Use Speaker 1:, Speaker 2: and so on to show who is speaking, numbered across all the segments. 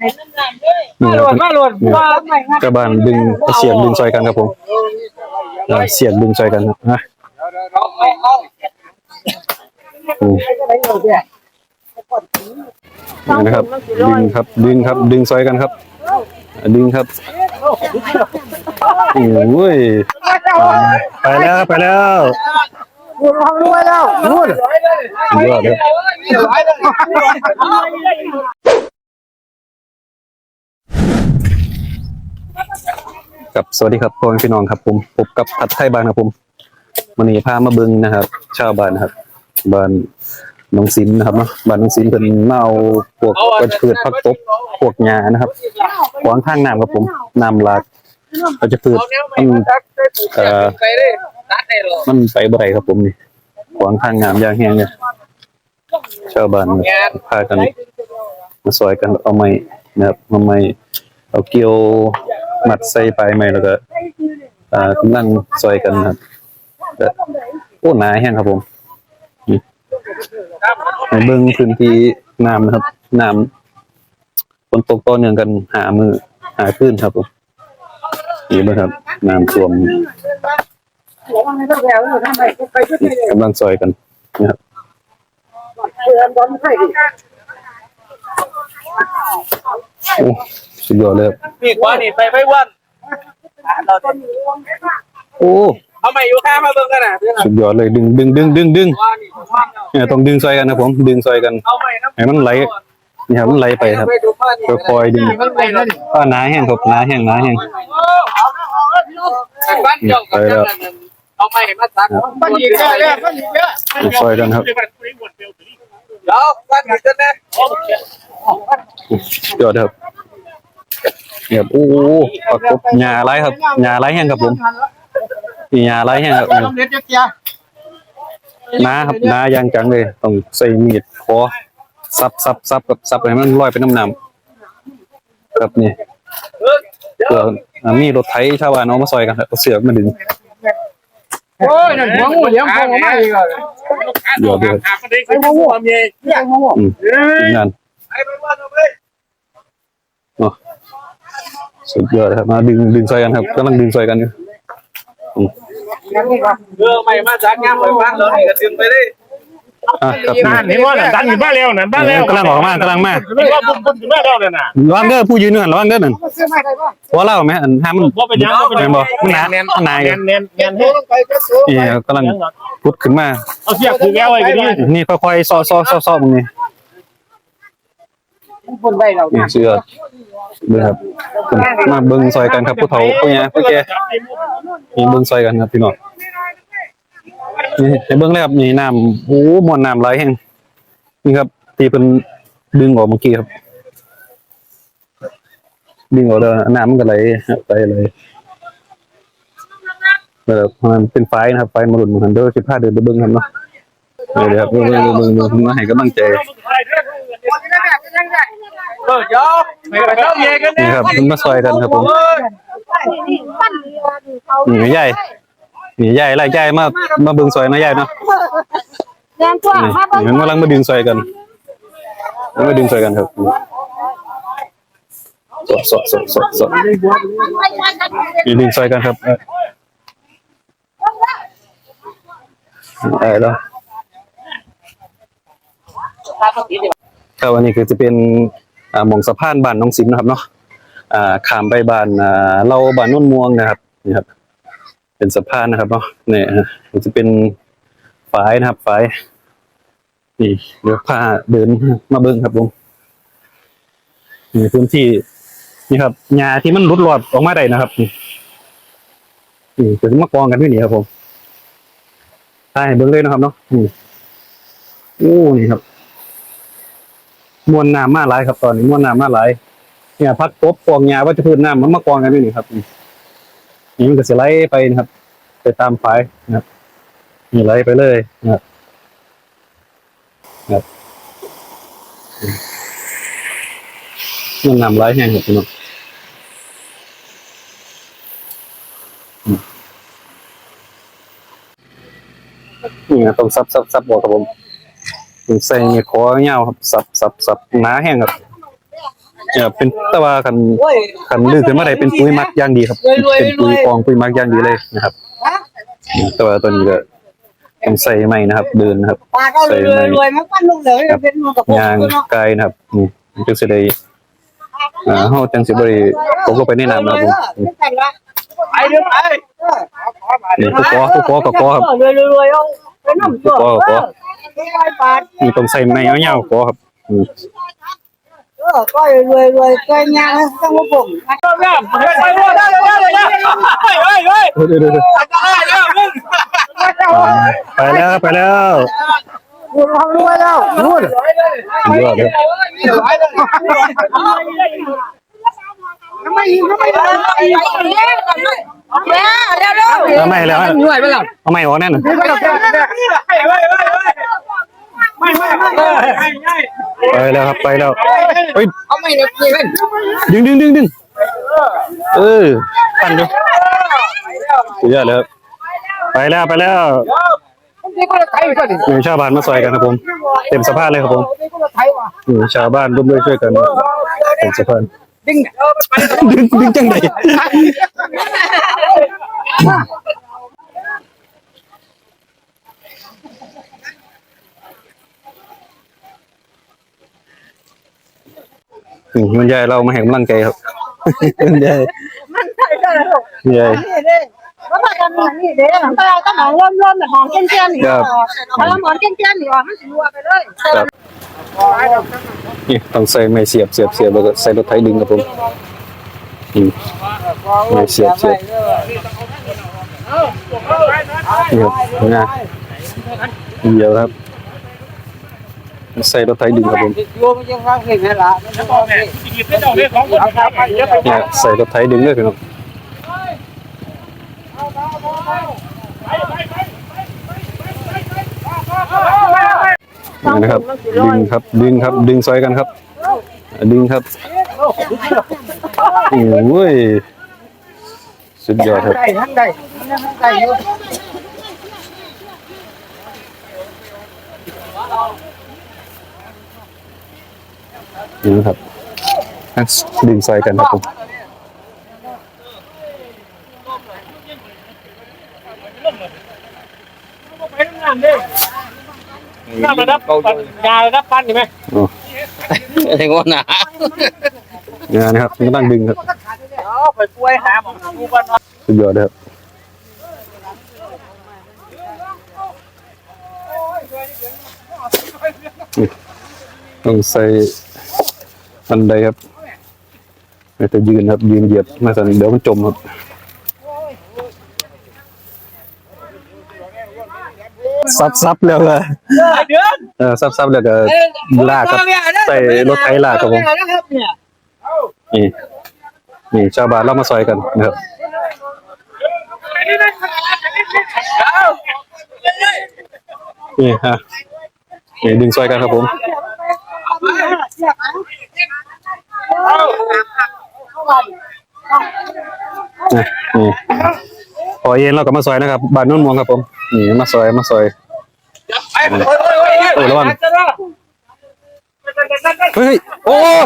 Speaker 1: นี่ครับ
Speaker 2: มาหล่น
Speaker 1: นี่ครับเจ้าบ้านดึงเสียบดึงซอยกันครับผมเสียบดึงซอยกันครับนะอืมนี่นะครับดึงครับดึงครับดึงซอยกันครับ ดึงครับโอ้ยไปแล้วไปแล้ว
Speaker 2: รวยแล้วนู่น
Speaker 1: สุดยอดเลย กับสวัสดีครับพ่อแม่พี่น้องครับผมพบกับผัดไทยบ้านครับผมวันนี้พามาเบิ่งนะครับ ชาวบ้านนะครับบ้านน้องสินนะครับเนาะบ้านน้องสินเป็นมาเอาพวกวัชพืชผักตบพวกหญ้านะครับขวางทางน้ำครับผมน้ำหลากวัชพืชมันเอ่อมันไปบ่ได้ครับผมนี่ขวางทางน้ำอย่างแห้งเนี่ยชาวบ้านพากันมาซอยกันเอาไม้นะครับเอาไม้เอาเกี่ยว มัดใส่ปลายไม้แล้วก็อ่ากำลังซอยกันครับก็โอ้หนาแห้งครับผมในเบื้งพื้นที่น้ำนะครับน้ำฝนตกต่อเนื่องกันหามือหาขึ้นครับผมนี่นะครับน้ำท่วมกำลังซอยกันนะครับ โอ้สุดยอดเลยครับ
Speaker 2: นี่กว่านี่ไปไม่วัน
Speaker 1: โอ้
Speaker 2: เอาใหม่อยู่ข้างมาเบิ่งกันนะเพื่อน
Speaker 1: สุดยอดเลยดึงดึงดึงดึงดึง
Speaker 2: ว่านี่ว่างแล้ว
Speaker 1: เนี่ยต้องดึงซอยกันนะผมดึงซอยกัน
Speaker 2: เอาใหม่นะ
Speaker 1: ให้มันไหลนี่ครับมันไหลไปครับ
Speaker 2: ไปดูบ้านนี่
Speaker 1: ค่อยๆดึง
Speaker 2: มันไปแล้วนี่
Speaker 1: อ่าหนาแห้งครับหนาแห้งหนาแห้ง
Speaker 2: บ้านเจ้ากับเจ้านั่นเอาใหม่มาตัดบ้านอีกแล้วบ้านอีกแล้ว
Speaker 1: ซอยกันครับ
Speaker 2: เดี๋ ยวบ้านอีกแล้ว
Speaker 1: ยอดครับเนี่ยโอ้โหปรากบหญ้าไรครับหญ้าไรแห้งครับผมนี่หญ้าไรแห้งครับ
Speaker 2: เด็ดจะเกีย
Speaker 1: หนาครับหนายางจังเลยต้องใส่มีดขอซับซับซับกับซับให้มันลอยไปน้ำน้ำครับนี่เพื่ออ่ามีรถไถชาวบ้านเอามาซอยกันครับเอาเสือกมาดึง
Speaker 2: โอ้ยนั่นหัวงูเลี้ยงพงมาอีกแล้ว
Speaker 1: เดี๋ยครับ
Speaker 2: ไอ้หัวงูทำยังไงหัวงู
Speaker 1: อืมทีมงาน
Speaker 2: ไอ้ไปว่าเอาไป
Speaker 1: สุดยอดครับมาดึงดึงซอยกันครับกำลังดึงซอยกันอยู่
Speaker 2: เออใหม่มาจากงานไปบ้านเลยกระดึงไปดิ
Speaker 1: อะครับ
Speaker 3: นั่นเห็นว่าดันอยู่บ้านแล้วนั่นบ้านแล้ว
Speaker 1: กำลังออกมากำลังมา
Speaker 3: เห็นว่าบุญบุญอยู่บ้านแล้วนั่นน่ะ
Speaker 1: ระวังเด้อผู้ยืนนู่นระวังเด้อนั่นว่าเล่าไหมอันห้ามมัน
Speaker 3: ว่าเป็นยังว่าเป็น
Speaker 1: แม่
Speaker 3: ยั
Speaker 1: น
Speaker 3: ง
Speaker 1: บ่มันหนามันหนาอ
Speaker 3: เนี
Speaker 1: ยู่
Speaker 3: ยนเนียนเนียนเฮ้ย
Speaker 1: นี่กำลังพุดขึ้นมา
Speaker 3: เอาเสียบผูกแก้วไว้กันนี่
Speaker 1: นี่ค่อยๆซ้อซ้อซ้อซ้อมึงนี่
Speaker 2: คนใบเรา
Speaker 1: นี่เชื่อเด้อครับมาเบิ่งซอยกันครับผู้เฒ่าผู้แก่ผู้แก่นี่เบิ่งซอยกันครับพี่น้อง นี่ให้เบิ่งเลยครับนี่น้ำโอ้มวนน้ำไหลแห้งนี่ครับที่เพิ่นดึงออกเมื่อกี้ครับ ดึงออกแล้วน้ำมันก็ไหลไหลไหลแบบมันเป็นไฟนะครับไฟมาหลุดเหมือนกันเด้อสิพาเดินไปเบิ่งครับเนาะเดี๋ยวครับเบิ่งเบิ่งเบิ่งเบิ่งมาให้กำลังใจ
Speaker 2: เออเดี๋ยวไปเจ้าเย่กัน
Speaker 1: นี่
Speaker 2: เนี่ย
Speaker 1: ครับมันมาซอยกันครับผมนี่ใหญ่ นี่ใหญ่ไรใหญ่มามาเบิ่งซอยนะใหญ่เนาะ
Speaker 4: แรงกว่า
Speaker 1: นี่
Speaker 4: มาเบิ่ง
Speaker 1: มันกำลังมาดึงซอยกันมันมาดึงซอยกันครับสดสดสดสดสดนี่ดึงซอยกันครับเออเออแล้วครับอันนี้คือจะเป็นอ่าหมองสะพานบ้านน้องสิมนะครับเนาะอ่าข้ามไปบ้านอ่าเราบ้านโนุ่นม่วงนะครับนี่ครับ เป็นสะพานนะครับเนาะเนี่ยฮะมันจะเป็นฝายนะครับฝายนี่เดี๋ยวพาเดินมาเบิ้งครับผมนี่พื้นที่นี่ครับหญ้าที่มันรุดรอดออกมาได้นะครับนี่นี่จะมากองกันที่นี่ครับผมใช่เบิ้งเลยนะครับเนาะนี่โอ้นี่ครับมวลน้ำมาหลายครับตอนนี้มวลน้ำมาหลายเนี่ยพักตบกองหญ้าว่าจะพื้นน้ำมันมากองกันที่นี่ครับนี่ นี่มันก็จะไหลไปนะครับ ไปตามไฟนะครับนี่ไหลไปเลยนะครับครับมันนำไหลแห้งครับพี่น้องนี่นะต้องซับซับซับบอกครับผมใส่เนี่ยคอเงาวครับซับซับซับหนาแห้งครับ เอ่อเป็นแต่ว่าคันคันลือขึ้นมาได้เป็นปุ๋ยหมักอย่างดีครับ เป็นปุ๋ยกองปุ๋ยหมักอย่างดีเลยนะครับอืมแต่ว่าตอนนี้ก็ต้องใส่ไม้นะครับ เดินนะครับ
Speaker 5: ปลาก็รวยรวยมันปั้นลูกเลยเป็นมันกับพวก
Speaker 1: ยาง
Speaker 5: เนาะ
Speaker 1: ไกลนะครับนี่มันจังสิได้อ่าเฮาจังสิบ่ได้ตกลงไปในน้ำนะครับผมอืม
Speaker 5: ไม่แต่งละ
Speaker 2: ไปเดี๋ยวไป
Speaker 1: นี่ผู้กอผู้กอกับกอครับ
Speaker 5: รวยรวยเอาไปน้ำตัว
Speaker 1: กอกับกอ
Speaker 5: ร้อยบาท
Speaker 1: นี่ต้องใส่ไม้ยาวๆกอครับอืม
Speaker 5: เออก็รวยรวยก็ยางต้องมาบ่ง
Speaker 2: ไปไปได้เลยได้เลยเฮ้ยเฮ้ยเฮ้ย
Speaker 1: เดี๋ยวๆๆ
Speaker 2: ได้แล้วมึง
Speaker 1: ไปแล้วไปแล้ว
Speaker 5: รวยรวยแล้วนู่น
Speaker 1: สุดยอดเลย
Speaker 5: ทำไมทำไมแล้วเร็วเร็ว
Speaker 1: แล้วไม่แล้ว
Speaker 2: เหนื่อยไปแล้ว
Speaker 1: เอาไม่ออกแน่นอน
Speaker 2: เฮ้ยเฮ้ยเฮ้ยไม่ไม่ไม่
Speaker 1: ไปแล้วครับไปแล้วเฮ้ย
Speaker 2: เอาไม่เนี่ยเพื่อน
Speaker 1: ดึงดึงดึงดึงเออปั่นดูสุดยอดเลยครับไปแล้วไปแล้วมีชาวบ้านมาซอยกันครับผม เต็มสะพานเลยครับผมชาวบ้านร่วมด้วยช่วยกันเต็มสะพาน
Speaker 2: ดึง
Speaker 1: ดึงดึงจังไดนี่ มันยายเรามาแห่งกำลังใจครับมันยาย
Speaker 5: มันใช่ได้แล้ว
Speaker 1: ยาย
Speaker 5: นี่เด้ก็มากันนี่เด้ก็ก็หมองร่มๆแบบหอมเกี้ยนๆนี่พอละหมอนเกี้ยนๆนี่ออกมันสิรัวไปเลย
Speaker 1: นี่ต้องใส่ไม้เสียบเสียบเสียบแล้วก็ใส่รถไถดึงครับผมอืมไม้เสียบเสียบนี่ครับนะเดียวครับ ใส่รถไถดึงครับผม
Speaker 5: โยมยังฟังเพลงให้ละมันก็เพลง
Speaker 3: หยิบไม่ต้องเรื่องของคนเยอะไป
Speaker 1: เนี่ยใส่รถไถดึงเลยพี่น้องนี่นะครับดึงครับดึงครับดึงซอยกันครับ ดึงครับโอ้ยสุดยอดครับ
Speaker 5: ได้ทั้งได้ทั้งได้อยู่
Speaker 1: นี่นะครับอะดึงซอยกันครับผม
Speaker 3: ไปทำงานดิน้ำระดับยาระดับปั้นใช่ไหม
Speaker 1: โอ้
Speaker 2: ไอ้งอนหนา
Speaker 1: เนี่ยนะครับกำลังดึงครับ
Speaker 2: เอาไปป่วยหาหมอดูกัน
Speaker 1: สุดยอดเลยครับนี่ต้องใส่ บันไดครับไม่แต่ยืนครับยืนเหยียบมาสั่นเดี๋ยวมันจมครับซับซับแล้วก็
Speaker 2: เดือน
Speaker 1: เออซับซับแล้วก็ลากครับใส่รถไถลากครับผม
Speaker 5: นะครับเนี่ย
Speaker 1: นี่นี่ชาวบ้านเรามาซอยกันนะครับนี่ฮะนี่ดึงซอยกันครับผม นี่นี่พอเย็นเราก็มาซอยนะครับบ้านนุ่นมวงครับผมนี่มาซอยมาซอย
Speaker 2: ไปโอ้ยโอ้ยโอ้ย
Speaker 1: โอ้ยระวังเฮ้ยโอ้ย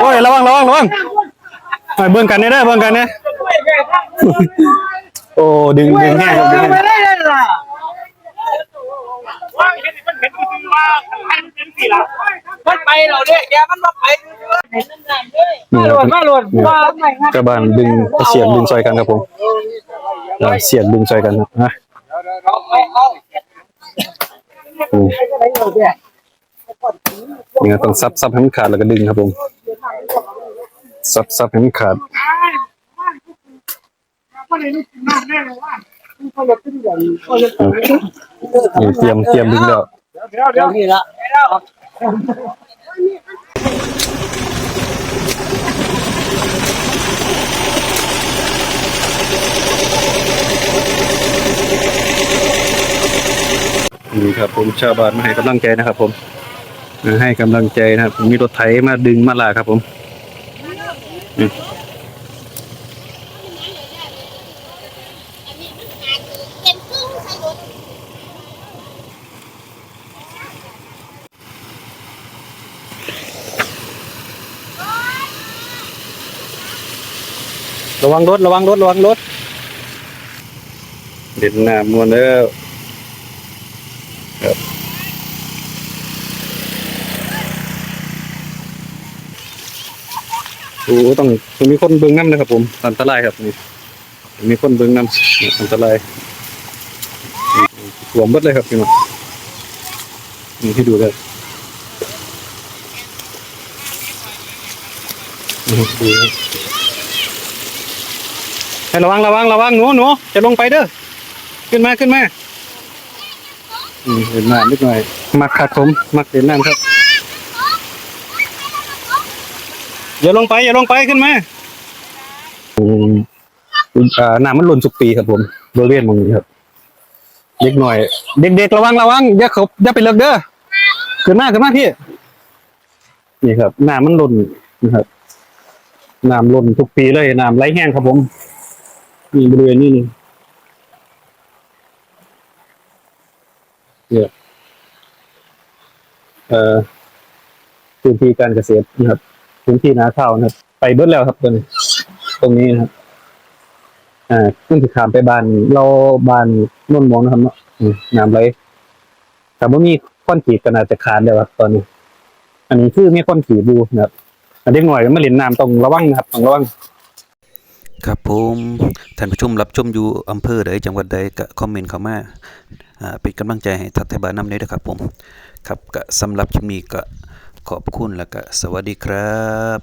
Speaker 1: โอ้ยระวังระวังระวังไปเบิ่งกันเนี่ยเด้อเบิ่งกันเนี่ยโอ้ดึงดึงแห้งครับดึงแห้ง
Speaker 5: ไม่ได้เลยล่ะ
Speaker 3: ว่าเห็นมันเห็นมันว่ามันเป็นสี่ละ
Speaker 2: มันไป เราเนี่ยแกมันมาไป
Speaker 1: นี่ครับ
Speaker 5: มาหล่นว่าใหม่
Speaker 1: กระบานดึงเสียบดึงซอยกันครับผมเออเสียบดึงซอยกันครับนะอืมนี่ก็ต้องซับซับให้มันขาดแล้วก็ดึงครับผมซับซับให้มันขาดนี่เตรียมเตรียมดึงแล้ว
Speaker 3: เดี๋ยวเดี๋ยว
Speaker 5: นี่ละ
Speaker 1: นี่ครับผมชาวบ้านมาให้กำลังใจนะครับผมให้กำลังใจนะครับ มีรถไถมาดึงมาลากครับผม ระวังรถ ระวังรถ ระวังรถ เด่นหน้ามวนเด้อครับโอ้ต้องต้องมีคนเบิ่งน้ำนะครับผม อันตรายครับนี่ต้มีคนเบิ่งน้ำอันตรายสวมเบิดเลยครับพี่น้องนี่ให้ดูเลยนี่ดู รับให้ระวังระวังระวังหนูหนูจะลงไปเด้อขึ้นมาขึ้นมาอืมเห็นน้ำนิดหน่อย มักขัดผมมักเห็นน้ำครับอย่าลงไปอย่าลงไปขึ้นมาอืมอ่าน้ำมันหล่นทุกปีครับผมบริเวณตรงนี้ครับเด็กหน่อย เด็กๆระวังระวังอย่าเขาอย่าไปเลิกเด้อขึ้นมาขึ้นมาพี่นี่ครับน้ำมันหล่นนะครับน้ำหล่นทุกปีเลยน้ำไหลแห้งครับผม นี่บริเวณนี้นี่เนี่ยเอ่อพื้นที่การเกษตรนะครับพื้นที่นาข้าวนะครับ ไปเบิดแล้วครับตรงนี้ตรงนี้นะครับอ่าขึ้นที่ขามไปบ้านเราบ้านโน่นมองนะครับเนาะน้ำไหลแต่ว่ามีก้อนขีดก็น่าจะขาดแล้วครับตอนนี้ อันนี้คือมีก้อนขีดดูนะครับอันเด็กหน่อยไม่เล่นน้ำต้องระวังนะครับต้องระวัง
Speaker 6: ครับผมท่านผู้ชมรับชมอยู่อำเภอใดจังหวัดใดก็คอมเมนต์เข้ามาเป็นกำลังใจให้ทัพไทบานนำนี้ด้วยครับผมครับก็สำหรับคลิปนี้ก็ขอบคุณแล้วก็สวัสดีครับ